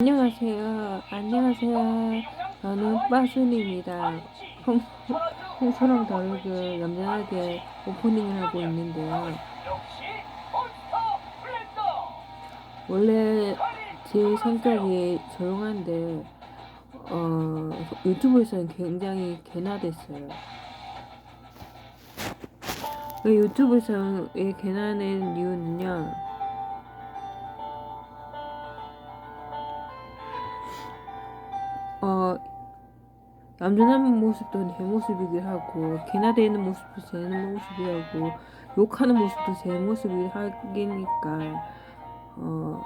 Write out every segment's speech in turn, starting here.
안녕하세요. 안녕하세요. 저는 빠순입니다. 평, 평소랑 다르게 얌전하게 오프닝을 하고 있는데요. 원래 제 성격이 조용한데, 어, 유튜브에서는 굉장히 개나댔어요. 그 유튜브에서 이 개나낸 이유는요, 어, 얌전한 모습도 내 모습이긴 하고, 개나대는 모습도 제 모습이라고, 욕하는 모습도 제 모습이 하기니까, 어,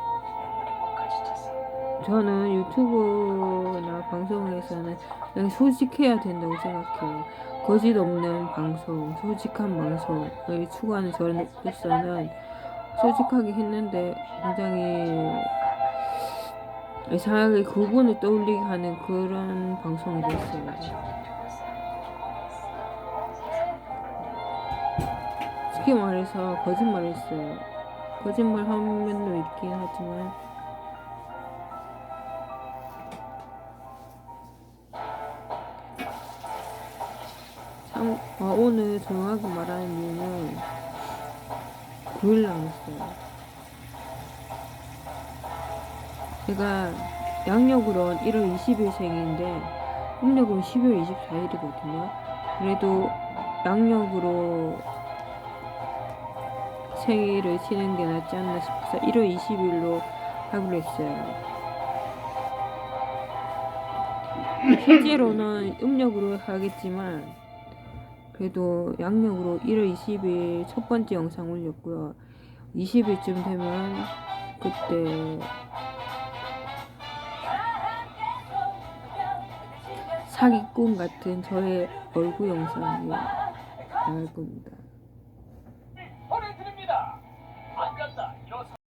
저는 유튜브나 방송에서는 그냥 솔직해야 된다고 생각해요. 거짓 없는 방송, 솔직한 방송을 추구하는 저로서는 솔직하게 했는데 굉장히 이상하게 그분을 떠올리게 하는 그런 방송이 됐어요. 쉽게 말해서 거짓말을 했어요. 거짓말 한 면도 있긴 하지만 참, 어, 오늘 조용하게 말하는 이유는 9일 남았어요. 제가 양력으로 1월 20일 생인데 음력으로 12월 24일이거든요. 그래도 양력으로 생일을 치는 게 낫지 않나 싶어서 1월 20일로 하기로 했어요. 실제로는 음력으로 하겠지만 그래도 양력으로 1월 20일 첫 번째 영상 올렸고요. 20일쯤 되면 그때 사기꾼 같은 저의 얼굴 영상이 나갈 겁니다.